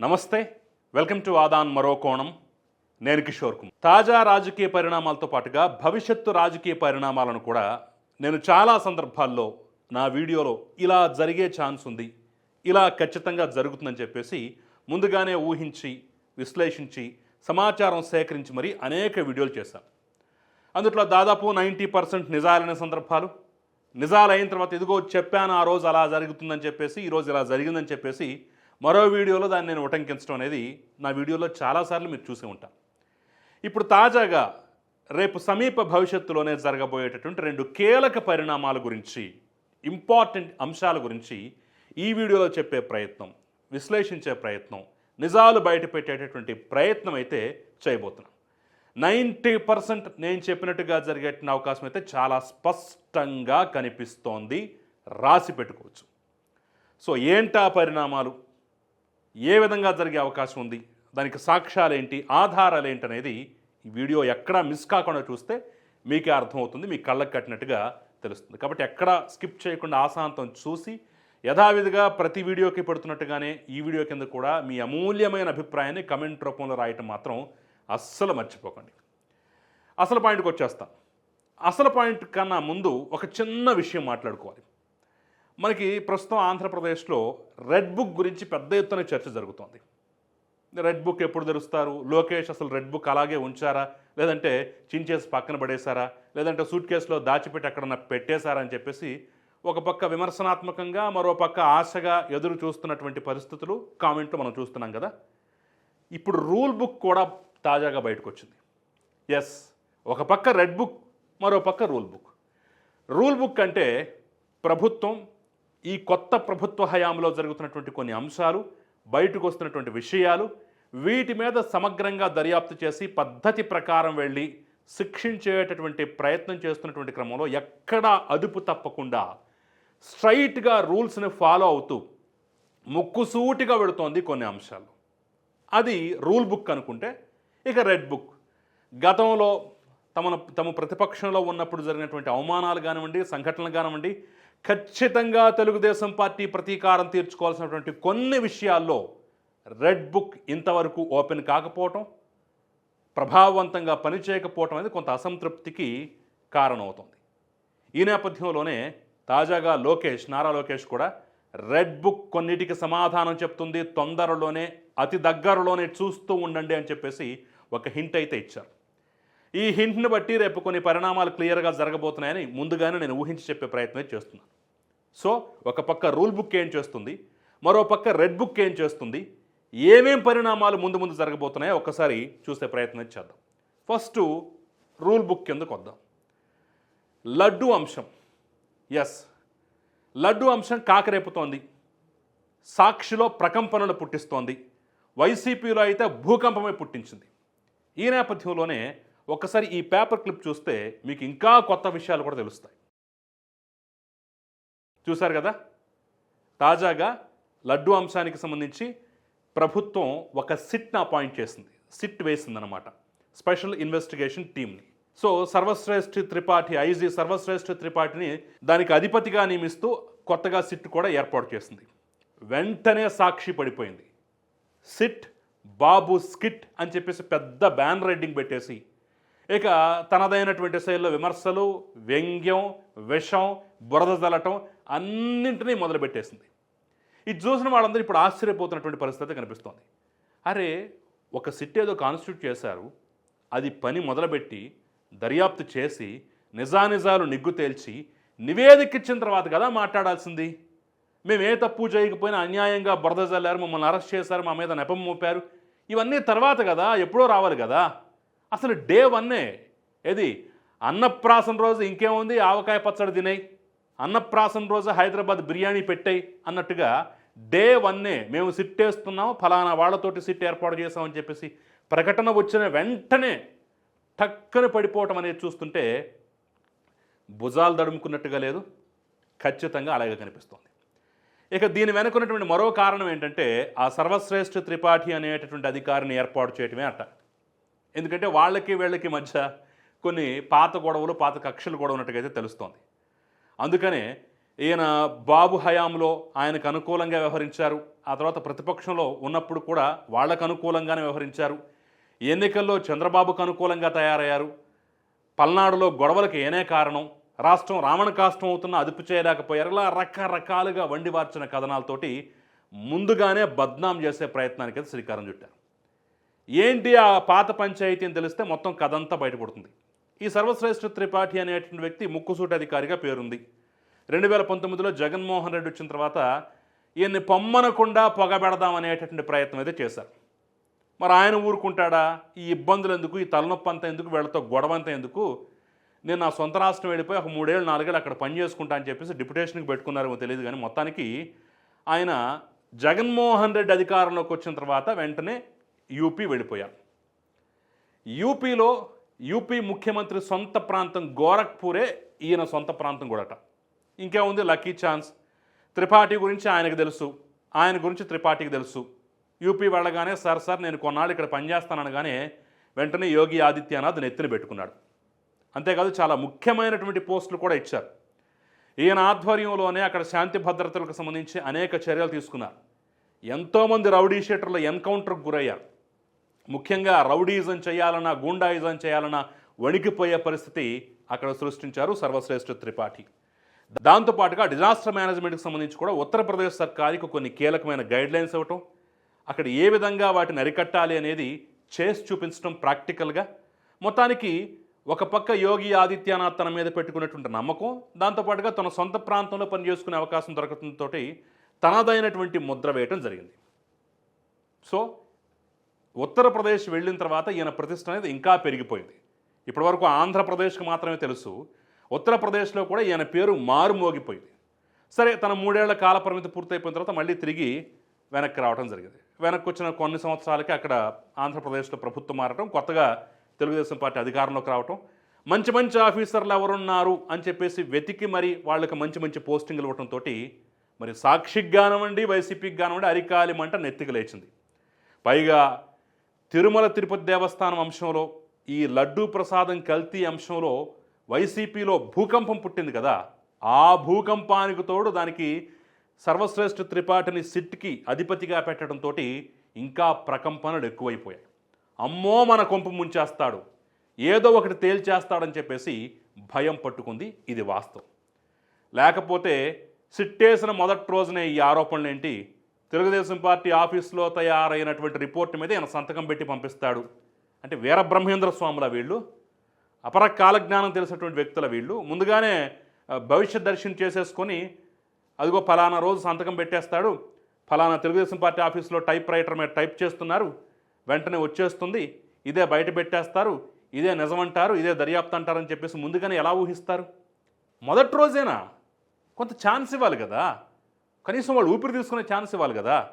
నమస్తే welcome to Aadan మరో కోణం. నేను కిషోర్ కుమార్. తాజా రాజకీయ పరిణామాలతో పాటుగా భవిష్యత్తు రాజకీయ పరిణామాలను కూడా నేను చాలా సందర్భాల్లో నా వీడియోలో ఇలా జరిగే ఛాన్స్ ఉంది ఇలా ఖచ్చితంగా జరుగుతుందని చెప్పేసి ముందుగానే ఊహించి విశ్లేషించి సమాచారం సేకరించి మరీ అనేక వీడియోలు చేశాను. అందుట్లో దాదాపు నైంటీ పర్సెంట్ నిజాలైన సందర్భాలు నిజాలు అయిన తర్వాత ఇదిగో చెప్పాను ఆ రోజు అలా జరుగుతుందని చెప్పేసి ఈరోజు ఇలా జరిగిందని చెప్పేసి మరో వీడియోలో దాన్ని నేను ఉటంకించడం అనేది నా వీడియోలో చాలాసార్లు మీరు చూసి ఉంటారు ఇప్పుడు తాజాగా రేపు సమీప భవిష్యత్తులోనే జరగబోయేటటువంటి రెండు కీలక పరిణామాల గురించి ఇంపార్టెంట్ అంశాల గురించి ఈ వీడియోలో చెప్పే ప్రయత్నం విశ్లేషించే ప్రయత్నం నిజాలు బయటపెట్టేటటువంటి ప్రయత్నం అయితే చేయబోతున్నాం. నైంటీ పర్సెంట్ నేను చెప్పినట్టుగా జరిగే అవకాశం అయితే చాలా స్పష్టంగా కనిపిస్తోంది. రాసి పెట్టుకోవచ్చు. సో ఏంటా పరిణామాలు? ఏ విధంగా జరిగే అవకాశం ఉంది? దానికి సాక్ష్యాలు ఏంటి ఆధారాలు ఏంటి అనేది ఈ వీడియో ఎక్కడా మిస్ కాకుండా చూస్తే మీకే అర్థమవుతుంది మీ కళ్ళకు కట్టినట్టుగా తెలుస్తుంది. కాబట్టి ఎక్కడా స్కిప్ చేయకుండా ఆశాంతం చూసి యథావిధిగా ప్రతి వీడియోకి పెడుతున్నట్టుగానే ఈ వీడియో కింద కూడా మీ అమూల్యమైన అభిప్రాయాన్ని కమెంట్ రూపంలో రాయటం మాత్రం అస్సలు మర్చిపోకండి. అసలు పాయింట్కి వచ్చేస్తాం అసలు పాయింట్ కన్నా ముందు ఒక చిన్న విషయం మాట్లాడుకోవాలి. మనకి ప్రస్తుతం ఆంధ్రప్రదేశ్లో రెడ్ బుక్ గురించి పెద్ద ఎత్తున చర్చ జరుగుతోంది. రెడ్ బుక్ ఎప్పుడు తెరుస్తారు? లోకేష్ అసలు రెడ్ బుక్ అలాగే ఉంచారా? లేదంటే చించేసి పక్కన పడేశారా? లేదంటే సూట్ కేసులో దాచిపెట్టి అక్కడ పెట్టేశారా అని చెప్పేసి ఒక పక్క విమర్శనాత్మకంగా మరో పక్క ఆశగా ఎదురు చూస్తున్నటువంటి పరిస్థితులు కామెంట్లు మనం చూస్తున్నాం కదా. ఇప్పుడు రూల్ బుక్ కూడా తాజాగా బయటకు వచ్చింది ఎస్ ఒక పక్క రెడ్ బుక్ మరో పక్క రూల్ బుక్. రూల్ బుక్ అంటే ప్రభుత్వం ఈ కొత్త ప్రభుత్వ హయాంలో జరుగుతున్నటువంటి కొన్ని అంశాలు బయటకు వస్తున్నటువంటి విషయాలు వీటి మీద సమగ్రంగా దర్యాప్తు చేసి పద్ధతి ప్రకారం వెళ్ళి శిక్షించేటటువంటి ప్రయత్నం చేస్తున్నటువంటి క్రమంలో ఎక్కడా అదుపు తప్పకుండా స్ట్రైట్గా రూల్స్ని ఫాలో అవుతూ ముక్కుసూటిగా వెళుతోంది కొన్ని అంశాలు. అది రూల్ బుక్ అనుకుంటే ఇక రెడ్ బుక్. గతంలో తమ తమ ప్రతిపక్షంలో ఉన్నప్పుడు జరిగినటువంటి అవమానాలు కానివ్వండి సంఘటనలు కానివ్వండి ఖచ్చితంగా తెలుగుదేశం పార్టీ ప్రతీకారం తీర్చుకోవాల్సినటువంటి కొన్ని విషయాల్లో రెడ్ బుక్ ఇంతవరకు ఓపెన్ కాకపోవటం ప్రభావవంతంగా పనిచేయకపోవటం అనేది కొంత అసంతృప్తికి కారణమవుతుంది. ఈ నేపథ్యంలోనే తాజాగా లోకేష్ నారా లోకేష్ కూడా రెడ్ బుక్ కొన్నిటికి సమాధానం చెప్తుంది తొందరలోనే అతి దగ్గరలోనే చూస్తూ ఉండండి అని చెప్పేసి ఒక హింట్ అయితే ఇచ్చారు. ఈ హింట్ని బట్టి రేపు కొన్ని పరిణామాలు క్లియర్గా జరగబోతున్నాయని ముందుగానే నేను ఊహించి చెప్పే ప్రయత్నం చేస్తున్నాను. సో ఒక పక్క రూల్ బుక్ ఏం చేస్తుంది? మరో పక్క రెడ్ బుక్ ఏం చేస్తుంది? ఏమేం పరిణామాలు ముందు ముందు జరగబోతున్నాయో ఒకసారి చూసే ప్రయత్నం చేద్దాం. ఫస్ట్ రూల్ బుక్ కిందకు వద్దాం. లడ్డు అంశం. ఎస్ లడ్డు అంశం కాకరేపుతోంది. సాక్షిలో ప్రకంపనలు పుట్టిస్తోంది. వైసీపీలో అయితే భూకంపమే పుట్టించింది. ఈ నేపథ్యంలోనే ఒకసారి ఈ పేపర్ క్లిప్ చూస్తే మీకు ఇంకా కొత్త విషయాలు కూడా తెలుస్తాయి. చూశారు కదా? తాజాగా లడ్డు అంశానికి సంబంధించి ప్రభుత్వం ఒక సిట్ను అపాయింట్ చేసింది. సిట్ వేసిందనమాట స్పెషల్ ఇన్వెస్టిగేషన్ టీమ్ని. సో సర్వశ్రేష్ఠ త్రిపాఠి ఐజీ సర్వశ్రేష్ఠ త్రిపాఠిని దానికి అధిపతిగా నియమిస్తూ కొత్తగా సిట్ కూడా ఏర్పాటు చేసింది. వెంటనే సాక్షి పడిపోయింది. సిట్ బాబు స్కిట్ అని చెప్పేసి పెద్ద బ్యాన్ రైడింగ్ పెట్టేసి ఇక తనదైనటువంటి శైలిలో విమర్శలు వ్యంగ్యం విషం బురద జల్లటం అన్నింటినీ మొదలుపెట్టేసింది. ఇది చూసిన వాళ్ళందరూ ఇప్పుడు ఆశ్చర్యపోతున్నటువంటి పరిస్థితి కనిపిస్తోంది. అరే ఒక సిట్ ఏదో కాన్స్టిట్యూట్ చేశారు అది పని మొదలుపెట్టి దర్యాప్తు చేసి నిజానిజాలు నిగ్గు తేల్చి నివేదిక ఇచ్చిన తర్వాత కదా మాట్లాడాల్సింది? మేము ఏ తప్పు చేయకపోయినా అన్యాయంగా బురద జల్లారు మమ్మల్ని అరెస్ట్ చేశారు మా మీద నెపం మోపారు. ఇవన్నీ తర్వాత కదా ఎప్పుడో రావాలి కదా? అసలు డే వన్నే. ఏది? అన్నప్రాసం రోజు ఇంకేముంది? ఆవకాయ పచ్చడి తినేయి అన్నప్రాసం రోజు హైదరాబాద్ బిర్యానీ పెట్టాయి అన్నట్టుగా డే వన్నే మేము సిట్ వేస్తున్నాం ఫలానా వాళ్ళతోటి సిట్ ఏర్పాటు చేసామని చెప్పేసి ప్రకటన వచ్చిన వెంటనే టక్కన పడిపోవటం అనేది చూస్తుంటే భుజాలు దడుముకున్నట్టుగా లేదు ఖచ్చితంగా అలాగే కనిపిస్తోంది. ఇక దీని వెనుకున్నటువంటి మరో కారణం ఏంటంటే ఆ సర్వశ్రేష్ఠ త్రిపాఠి అనేటటువంటి అధికారిని ఏర్పాటు చేయటమే అట్ట. ఎందుకంటే వాళ్ళకి వీళ్ళకి మధ్య కొన్ని పాత గొడవలు పాత కక్షలు కూడా ఉన్నట్టుగా తెలుస్తోంది. అందుకనే ఈయన బాబు హయాంలో ఆయనకు అనుకూలంగా వ్యవహరించారు. ఆ తర్వాత ప్రతిపక్షంలో ఉన్నప్పుడు కూడా వాళ్ళకు అనుకూలంగానే వ్యవహరించారు. ఎన్నికల్లో చంద్రబాబుకు అనుకూలంగా తయారయ్యారు. పల్నాడులో గొడవలకు ఏనే కారణం? రాష్ట్రం రావణ కాష్టం అవుతున్న అదుపు చేయలేకపోయారు. ఇలా రకరకాలుగా వండివార్చిన కథనాలతోటి ముందుగానే బద్నాం చేసే ప్రయత్నానికి అయితే శ్రీకారం చుట్టారు. ఏంటి ఆ పాత పంచాయతీ అని తెలిస్తే మొత్తం కథంతా బయటపడుతుంది. ఈ సర్వశ్రేష్ఠ త్రిపాఠి అనేటువంటి వ్యక్తి ముక్కుసూటి అధికారిగా పేరుంది. రెండు వేల పంతొమ్మిదిలో జగన్మోహన్ రెడ్డి వచ్చిన తర్వాత ఈయన్ని పొమ్మనకుండా పొగబెడదాం అనేటటువంటి ప్రయత్నం అయితే చేశారు. మరి ఆయన ఊరుకుంటాడా? ఈ ఇబ్బందులు ఎందుకు? ఈ తలనొప్పి అంతా ఎందుకు? వీళ్ళతో గొడవ అంతా ఎందుకు? నేను నా సొంత రాష్ట్రం వెళ్ళిపోయి ఒక మూడేళ్ళు నాలుగేళ్ళు అక్కడ పని చేసుకుంటా అని చెప్పేసి డిప్యుటేషన్కి పెట్టుకున్నారేమో తెలియదు కానీ మొత్తానికి ఆయన జగన్మోహన్ రెడ్డి అధికారంలోకి వచ్చిన తర్వాత వెంటనే యూపీ వెళ్ళిపోయారు యూపీలో యూపీ ముఖ్యమంత్రి సొంత ప్రాంతం గోరఖ్పూరే ఈయన సొంత ప్రాంతం కూడాట. ఇంకేముంది? Lucky chance. త్రిపాఠి గురించి ఆయనకు తెలుసు. ఆయన గురించి త్రిపాఠికి తెలుసు. యూపీ వెళ్ళగానే సార్ సార్ నేను కొన్నాళ్ళు ఇక్కడ పనిచేస్తాననగానే వెంటనే యోగి ఆదిత్యనాథ్ నెత్తిన పెట్టుకున్నాడు. అంతేకాదు చాలా ముఖ్యమైనటువంటి పోస్టులు కూడా ఇచ్చారు. ఈయన ఆధ్వర్యంలోనే అక్కడ శాంతి భద్రతలకు సంబంధించి అనేక చర్యలు తీసుకున్నారు. ఎంతోమంది రౌడీ షీటర్లు ఎన్కౌంటర్కు గురయ్యారు. ముఖ్యంగా రౌడీజం చేయాలన్నా గూండాయిజం చేయాలన్నా వణికిపోయే పరిస్థితి అక్కడ సృష్టించారు సర్వశ్రేష్ఠ త్రిపాఠి. దాంతోపాటుగా డిజాస్టర్ మేనేజ్మెంట్కి సంబంధించి కూడా ఉత్తరప్రదేశ్ సర్కారికి కొన్ని కీలకమైన గైడ్లైన్స్ ఇవ్వటం అక్కడ ఏ విధంగా వాటిని అరికట్టాలి అనేది చేసి చూపించడం ప్రాక్టికల్గా మొత్తానికి ఒక పక్క యోగి ఆదిత్యనాథ్ తన మీద పెట్టుకున్నటువంటి నమ్మకం దాంతోపాటుగా తన సొంత ప్రాంతంలో పనిచేసుకునే అవకాశం దొరకడంతో తనదైనటువంటి ముద్ర వేయటం జరిగింది. సో ఉత్తరప్రదేశ్ వెళ్ళిన తర్వాత ఈయన ప్రతిష్ట అనేది ఇంకా పెరిగిపోయింది. ఇప్పటివరకు ఆంధ్రప్రదేశ్కి మాత్రమే తెలుసు. ఉత్తరప్రదేశ్లో కూడా ఈయన పేరు మారుమోగిపోయింది. సరే తన మూడేళ్ళ కాల పరిమితి పూర్తయిపోయిన తర్వాత మళ్ళీ తిరిగి వెనక్కి రావడం జరిగింది. వెనక్కి వచ్చిన కొన్ని సంవత్సరాలకి అక్కడ ఆంధ్రప్రదేశ్లో ప్రభుత్వం మారటం కొత్తగా తెలుగుదేశం పార్టీ అధికారంలోకి రావటం. మంచి మంచి ఆఫీసర్లు ఎవరున్నారు అని చెప్పేసి వెతికి మరి వాళ్ళకి మంచి మంచి పోస్టింగ్లు ఇవ్వడంతో మరి సాక్షికి కానివ్వండి వైసీపీకి కానివ్వండి అరికాలి మంట నెత్తికి లేచింది. పైగా తిరుమల తిరుపతి దేవస్థానం అంశంలో ఈ లడ్డూ ప్రసాదం కల్తీ అంశంలో వైసీపీలో భూకంపం పుట్టింది కదా. ఆ భూకంపానికి తోడు దానికి సర్వశ్రేష్ఠ త్రిపాఠిని సిట్కి అధిపతిగా పెట్టడంతో ఇంకా ప్రకంపనలు ఎక్కువైపోయాయి. అమ్మో మన కొంపు ముంచేస్తాడు. ఏదో ఒకటి తేల్చేస్తాడని చెప్పేసి భయం పట్టుకుంది ఇది వాస్తవం. లేకపోతే సిట్టేసిన మొదటి రోజునే ఈ ఆరోపణలు ఏంటి తెలుగుదేశం పార్టీ ఆఫీస్లో తయారైనటువంటి రిపోర్ట్ మీద ఈయన సంతకం పెట్టి పంపిస్తాడు. అంటే వీరబ్రహ్మేంద్ర స్వాముల వీళ్ళు అపర కాలజ్ఞానం తెలిసినటువంటి వ్యక్తుల వీళ్ళు ముందుగానే భవిష్యత్ దర్శనం చేసేసుకొని అదిగో ఫలానా రోజు సంతకం పెట్టేస్తాడు. ఫలానా తెలుగుదేశం పార్టీ ఆఫీస్లో టైప్ రైటర్ మీద టైప్ చేస్తున్నారు. వెంటనే వచ్చేస్తుంది. ఇదే బయట పెట్టేస్తారు. ఇదే నిజమంటారు. ఇదే దర్యాప్తు అంటారని చెప్పేసి ముందుగానే ఎలా ఊహిస్తారు? మొదటి రోజేనా? కొంత ఛాన్స్ ఇవ్వాలి కదా. కనీసం వాళ్ళు ఊపిరి తీసుకునే ఛాన్స్ ఇవ్వాలి కదా.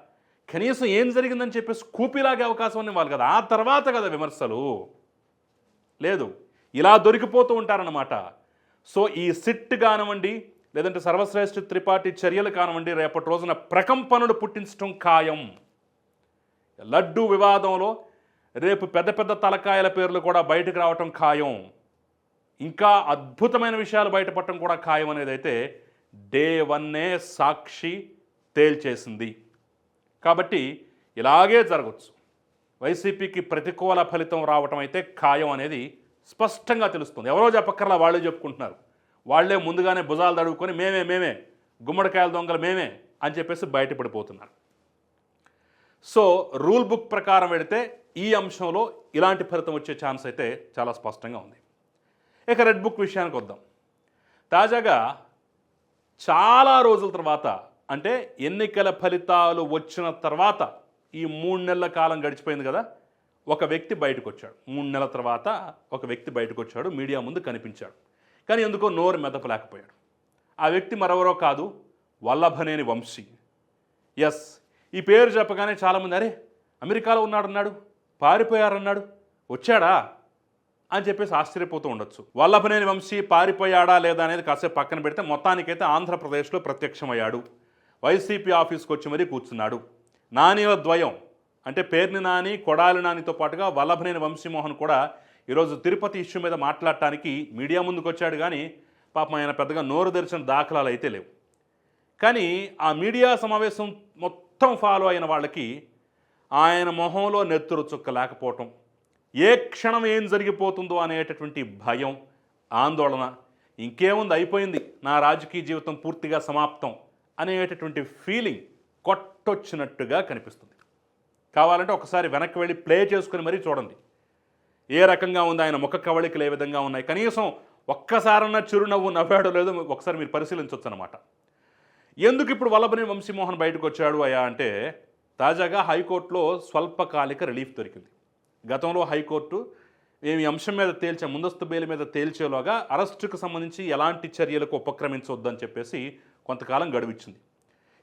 కనీసం ఏం జరిగిందని చెప్పేసి కూపిలాగే అవకాశం అని ఇవ్వాలి కదా. ఆ తర్వాత కదా విమర్శలు. లేదు ఇలా దొరికిపోతూ ఉంటారన్నమాట. సో ఈ సిట్ కానివ్వండి లేదంటే సర్వశ్రేష్ఠ త్రిపాఠి చర్యలు కానివ్వండి రేపటి రోజున ప్రకంపనలు పుట్టించడం ఖాయం. లడ్డు వివాదంలో రేపు పెద్ద పెద్ద తలకాయల పేర్లు కూడా బయటకు రావటం ఖాయం. ఇంకా అద్భుతమైన విషయాలు బయటపడటం కూడా ఖాయం అనేది అయితే డే వన్నే సాక్షి తేల్చేసింది. కాబట్టి ఇలాగే జరగచ్చు. వైసీపీకి ప్రతికూల ఫలితం రావటం అయితే ఖాయం అనేది స్పష్టంగా తెలుస్తుంది. ఎవరో చెప్పక్కర్లా వాళ్ళే చెప్పుకుంటున్నారు. వాళ్ళే ముందుగానే భుజాలు తడుగుకొని మేమే మేమే గుమ్మడికాయల దొంగలు మేమే అని చెప్పేసి బయటపడిపోతున్నారు. సో రూల్ బుక్ ప్రకారం వెడితే ఈ అంశంలో ఇలాంటి ఫలితం వచ్చే ఛాన్స్ అయితే చాలా స్పష్టంగా ఉంది. ఇక రెడ్ బుక్ విషయానికి వద్దాం. తాజాగా చాలా రోజుల తర్వాత అంటే ఎన్నికల ఫలితాలు వచ్చిన తర్వాత ఈ మూడు నెలల కాలం గడిచిపోయింది కదా ఒక వ్యక్తి బయటకు వచ్చాడు మూడు నెలల తర్వాత ఒక వ్యక్తి బయటకు వచ్చాడు మీడియా ముందు కనిపించాడు. కానీ ఎందుకో నోరు మెదపలేకపోయాడు. ఆ వ్యక్తి మరెవరో కాదు వల్లభనేని వంశీ. ఎస్ ఈ పేరు చెప్పగానే చాలామంది అరే అమెరికాలో ఉన్నాడన్నాడు పారిపోయారన్నాడు వచ్చాడా? అని చెప్పేసి ఆశ్చర్యపోతూ ఉండొచ్చు. వల్లభనేని వంశీ పారిపోయాడా లేదా అనేది కాసేపు పక్కన పెడితే మొత్తానికైతే ఆంధ్రప్రదేశ్లో ప్రత్యక్షమయ్యాడు. వైసీపీ ఆఫీస్కి వచ్చి మరీ కూర్చున్నాడు. నానిల ద్వయం అంటే పేర్ని నాని కొడాలి నానితో పాటుగా వల్లభనేని వంశీమోహన్ కూడా ఈరోజు తిరుపతి ఇష్యూ మీద మాట్లాడటానికి మీడియా ముందుకు వచ్చాడు కానీ పాపం ఆయన పెద్దగా నోరు తెరిచిన దాఖలాలు అయితే లేవు. కానీ ఆ మీడియా సమావేశం మొత్తం ఫాలో అయిన వాళ్ళకి ఆయన మొహంలో నెత్తురు చుక్క లేకపోవటం ఏ క్షణం ఏం జరిగిపోతుందో అనేటటువంటి భయం ఆందోళన ఇంకేముంది అయిపోయింది నా రాజకీయ జీవితం పూర్తిగా సమాప్తం అనేటటువంటి ఫీలింగ్ కొట్టొచ్చినట్టుగా కనిపిస్తుంది. కావాలంటే ఒకసారి వెనక్కి వెళ్ళి ప్లే చేసుకుని మరీ చూడండి. ఏ రకంగా ఉంది ఆయన ముఖ కవళికలు ఏ విధంగా ఉన్నాయి? కనీసం ఒక్కసారన్నా చిరునవ్వు నవ్వాడో లేదో ఒకసారి మీరు పరిశీలించవచ్చు అనమాట ఎందుకు ఇప్పుడు వల్లభనేని వంశీమోహన్ బయటకు వచ్చాడు అయ్యా అంటే తాజాగా హైకోర్టులో స్వల్పకాలిక రిలీఫ్ దొరికింది. గతంలో హైకోర్టు మేము ఈ అంశం మీద తేల్చే ముందస్తు బెయిల్ మీద తేల్చేలోగా అరెస్టుకు సంబంధించి ఎలాంటి చర్యలకు ఉపక్రమించవద్దని చెప్పేసి కొంతకాలం గడువిచ్చింది.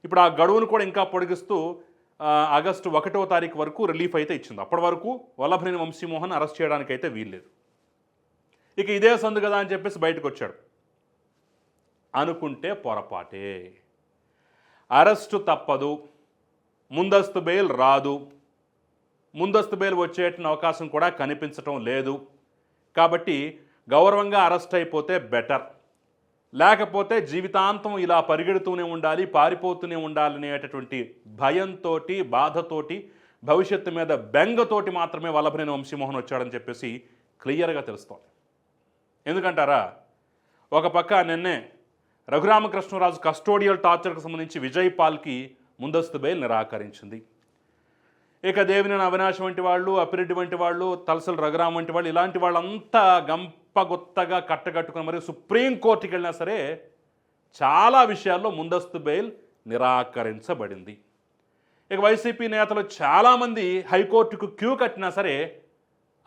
ఇప్పుడు ఆ గడువును కూడా ఇంకా పొడిగిస్తూ ఆగస్టు ఒకటో తారీఖు వరకు రిలీఫ్ అయితే ఇచ్చింది. అప్పటి వరకు వల్లభనేని వంశీమోహన్ అరెస్ట్ చేయడానికి అయితే వీల్లేదు. ఇక ఇదే సందు కదా అని చెప్పేసి బయటకు వచ్చాడు. అనుకుంటే పొరపాటే. అరెస్టు తప్పదు ముందస్తు బెయిల్ రాదు. ముందస్తు బెయిల్ వచ్చేట అవకాశం కూడా కనిపించటం లేదు. కాబట్టి గౌరవంగా అరెస్ట్ అయిపోతే బెటర్. లేకపోతే జీవితాంతం ఇలా పరిగెడుతూనే ఉండాలి పారిపోతూనే ఉండాలి అనేటటువంటి భయంతో బాధతోటి భవిష్యత్తు మీద బెంగతోటి మాత్రమే వల్లభనేని వంశీమోహన్ వచ్చాడని చెప్పేసి క్లియర్గా తెలుస్తోంది. ఎందుకంటారా? ఒక పక్క నిన్నే రఘురామకృష్ణరాజు కస్టోడియల్ టార్చర్కి సంబంధించి విజయ్ పాల్కి ముందస్తు బెయిల్ నిరాకరించింది. ఇక దేవినేని అవినాష్ వంటి వాళ్ళు అప్పిరెడ్డి వంటి వాళ్ళు తలసలు రఘురామ్ వంటి వాళ్ళు ఇలాంటి వాళ్ళంతా గంపగొత్తగా కట్టగట్టుకుని మరి సుప్రీంకోర్టుకి వెళ్ళినా సరే చాలా విషయాల్లో ముందస్తు బెయిల్ నిరాకరించబడింది. ఇక వైసీపీ నేతలు చాలామంది హైకోర్టుకు క్యూ కట్టినా సరే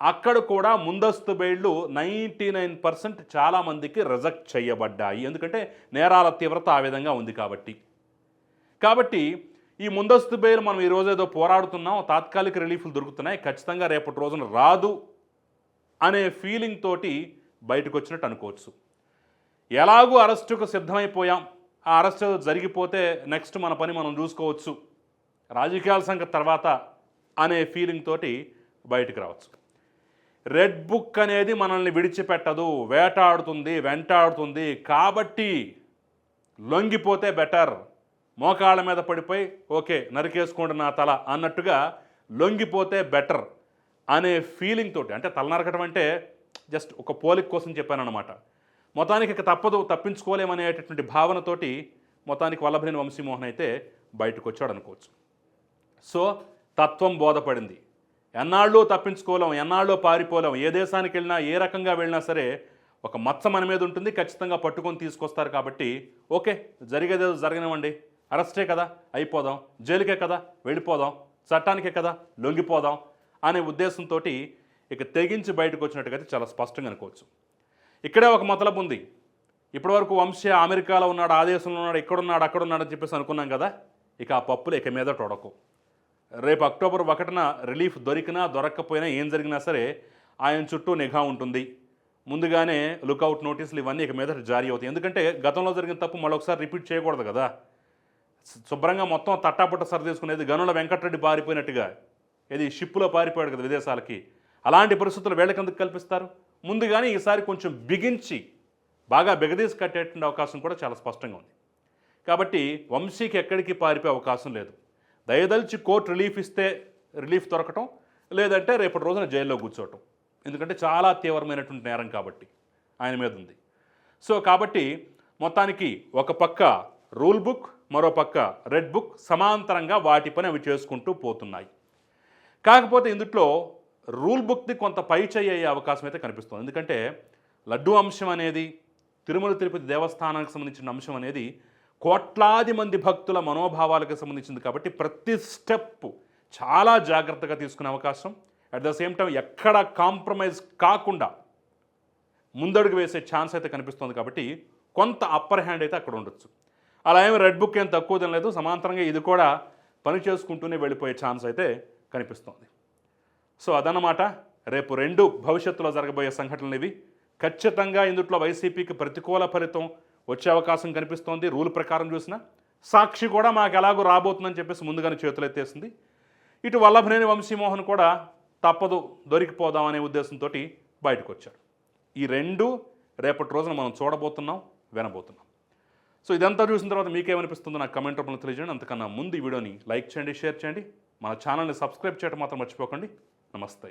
అక్కడ కూడా ముందస్తు బెయిళ్ళు నైంటీ నైన్ పర్సెంట్ చాలామందికి రిజెక్ట్ చేయబడ్డాయి. ఎందుకంటే నేరాల తీవ్రత ఆ విధంగా ఉంది కాబట్టి. కాబట్టి ఈ ముందస్తు బెయిల్ మనం ఈ రోజు ఏదో పోరాడుతున్నాం తాత్కాలిక రిలీఫ్లు దొరుకుతున్నాయి ఖచ్చితంగా రేపటి రోజున రాదు అనే ఫీలింగ్ తోటి బయటకు వచ్చినట్టు అనుకోవచ్చు. ఎలాగూ అరెస్టుకు సిద్ధమైపోయాం. ఆ అరెస్ట్ జరిగిపోతే నెక్స్ట్ మన పని మనం చూసుకోవచ్చు. రాజకీయాల సంగతి తర్వాత అనే ఫీలింగ్ తోటి బయటకు రావచ్చు. రెడ్ బుక్ అనేది మనల్ని విడిచిపెట్టదు వేటాడుతుంది వెంటాడుతుంది. కాబట్టి లొంగిపోతే బెటర్ మోకాళ్ళ మీద పడిపోయి ఓకే నరికేసుకోండి నా తల అన్నట్టుగా లొంగిపోతే బెటర్ అనే ఫీలింగ్ తోటి అంటే తల నరకడం అంటే జస్ట్ ఒక పోలిక కోసం చెప్పానన్నమాట. మొత్తానికి ఇక తప్పదు తప్పించుకోలేమనేటటువంటి భావనతోటి మొత్తానికి వల్లభనేని వంశీమోహన్ అయితే బయటకు వచ్చాడు అనుకోవచ్చు. సో తత్వం బోధపడింది. ఎన్నాళ్ళు తప్పించుకోలేం ఎన్నాళ్ళు పారిపోలేం ఏ దేశానికి వెళ్ళినా ఏ రకంగా వెళ్ళినా సరే ఒక మచ్చ మన మీద ఉంటుంది ఖచ్చితంగా పట్టుకొని తీసుకొస్తారు కాబట్టి ఓకే జరిగేదేదో జరగనివ్వండి. అరెస్టే కదా అయిపోదాం. జైలుకే కదా వెళ్ళిపోదాం. చట్టానికే కదా లొంగిపోదాం అనే ఉద్దేశంతో ఇక తెగించి బయటకు వచ్చినట్టుగా చాలా స్పష్టంగా అనుకోవచ్చు. ఇక్కడే ఒక మతలబు ఉంది. ఇప్పటివరకు వంశీ అమెరికాలో ఉన్నాడు ఆ దేశంలో ఉన్నాడు ఇక్కడున్నాడు అక్కడున్నాడు అని చెప్పేసి అనుకున్నాం కదా ఇక ఆ పప్పులు ఇక మీద తొడకు రేపు అక్టోబర్ ఒకటిన రిలీఫ్ దొరికినా దొరక్కపోయినా ఏం జరిగినా సరే ఆయన చుట్టూ నిఘా ఉంటుంది. ముందుగానే లుకౌట్ నోటీసులు ఇవన్నీ ఇక మీద జారీ అవుతాయి. ఎందుకంటే గతంలో జరిగిన తప్పు మళ్ళొకసారి రిపీట్ చేయకూడదు కదా. శుభ్రంగా మొత్తం తట్టాపుట్ట సరిదేసుకునేది గనుల వెంకటరెడ్డి పారిపోయినట్టుగా. ఇది షిప్పులో పారిపోయాడు కదా విదేశాలకి. అలాంటి పరిస్థితులు వీళ్ళకెందుకు కల్పిస్తారు. ముందుగానే ఈసారి కొంచెం బిగించి బాగా బిగదీసి కట్టేటువంటి అవకాశం కూడా చాలా స్పష్టంగా ఉంది. కాబట్టి వంశీకి ఎక్కడికి పారిపోయే అవకాశం లేదు. దయదలిచి కోర్టు రిలీఫ్ ఇస్తే రిలీఫ్ దొరకటం లేదంటే రేపటి రోజున జైల్లో కూర్చోవటం. ఎందుకంటే చాలా తీవ్రమైనటువంటి నేరం కాబట్టి ఆయన మీద ఉంది. సో కాబట్టి మొత్తానికి ఒక పక్క రూల్ బుక్ మరో పక్క రెడ్ బుక్ సమాంతరంగా వాటి పని అవి చేసుకుంటూ పోతున్నాయి. కాకపోతే ఇందుట్లో రూల్ బుక్ది కొంత పై అయ్యే అవకాశం అయితే కనిపిస్తుంది. ఎందుకంటే లడ్డు అంశం అనేది తిరుమల తిరుపతి దేవస్థానానికి సంబంధించిన అంశం అనేది కోట్లాది మంది భక్తుల మనోభావాలకు సంబంధించింది కాబట్టి ప్రతి స్టెప్ చాలా జాగ్రత్తగా తీసుకునే అవకాశం. అట్ ద సేమ్ టైం ఎక్కడ కాంప్రమైజ్ కాకుండా ముందడుగు వేసే ఛాన్స్ అయితే కనిపిస్తుంది కాబట్టి కొంత అప్పర్ హ్యాండ్ అయితే అక్కడ ఉండొచ్చు. అలా ఏమి రెడ్ బుక్ ఏం తక్కువ తినలేదు సమాంతరంగా ఇది కూడా పని చేసుకుంటూనే వెళ్ళిపోయే ఛాన్స్ అయితే కనిపిస్తోంది. సో అదన్నమాట రేపు రెండు భవిష్యత్తులో జరగబోయే సంఘటనలు ఇవి. ఖచ్చితంగా ఇందుట్లో వైసీపీకి ప్రతికూల ఫలితం వచ్చే అవకాశం కనిపిస్తోంది. రూల్ ప్రకారం చూసిన సాక్షి కూడా మాకు ఎలాగో రాబోతుందని చెప్పేసి ముందుగానే చేతులు ఎత్తేసింది. ఇటు వల్లభనేని వంశీమోహన్ కూడా తప్పదు దొరికిపోదాం అనే ఉద్దేశంతో బయటకు వచ్చాడు ఈ రెండు రేపటి రోజున మనం చూడబోతున్నాం వినబోతున్నాం. సో ఇదంతా చూసిన తర్వాత మీకేమనిపిస్తుందో నాకు కమెంట్ రూపంలో తెలియజేయండి. అంతకన్నా ముందు ఈ వీడియోని లైక్ చేయండి షేర్ చేయండి. మన ఛానల్ని సబ్స్క్రైబ్ చేయడం మాత్రం మర్చిపోకండి. నమస్తే.